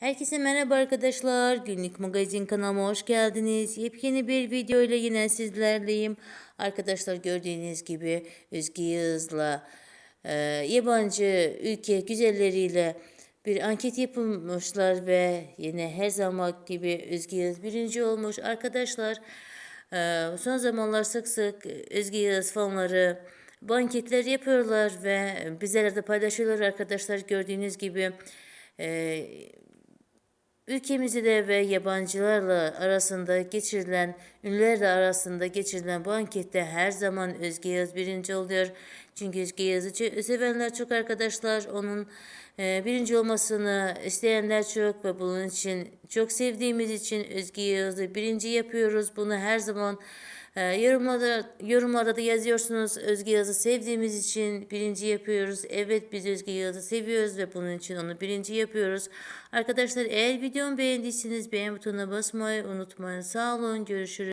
Herkese merhaba arkadaşlar. Günlük magazin kanalıma hoş geldiniz. Yepyeni bir video ile yine sizlerleyim. Arkadaşlar gördüğünüz gibi Özge Yağız'la e, yabancı ülke güzelleriyle bir anket yapılmışlar ve yine her zaman gibi Özge Yağız birinci olmuş. Arkadaşlar e, son zamanlar sık sık Özge Yağız fanları bu anketler yapıyorlar ve bizlerle de paylaşıyorlar arkadaşlar gördüğünüz gibi. E, Ülkemizde ve yabancılarla arasında geçirilen, ünlülerle arasında geçirilen bu ankette her zaman Özge Yağız birinci oluyor. Çünkü Özge Yağız'ı ço- sevenler çok arkadaşlar. Onun e, birinci olmasını isteyenler çok ve bunun için çok sevdiğimiz için Özge Yağız'ı birinci yapıyoruz. Bunu her zaman ee, yorumlarda, yorumlarda da yazıyorsunuz Özge Yağız'ı sevdiğimiz için birinci yapıyoruz. Evet biz Özge Yağız'ı seviyoruz ve bunun için onu birinci yapıyoruz. Arkadaşlar eğer videomu beğendiyseniz beğen butonuna basmayı unutmayın. Sağ olun görüşürüz.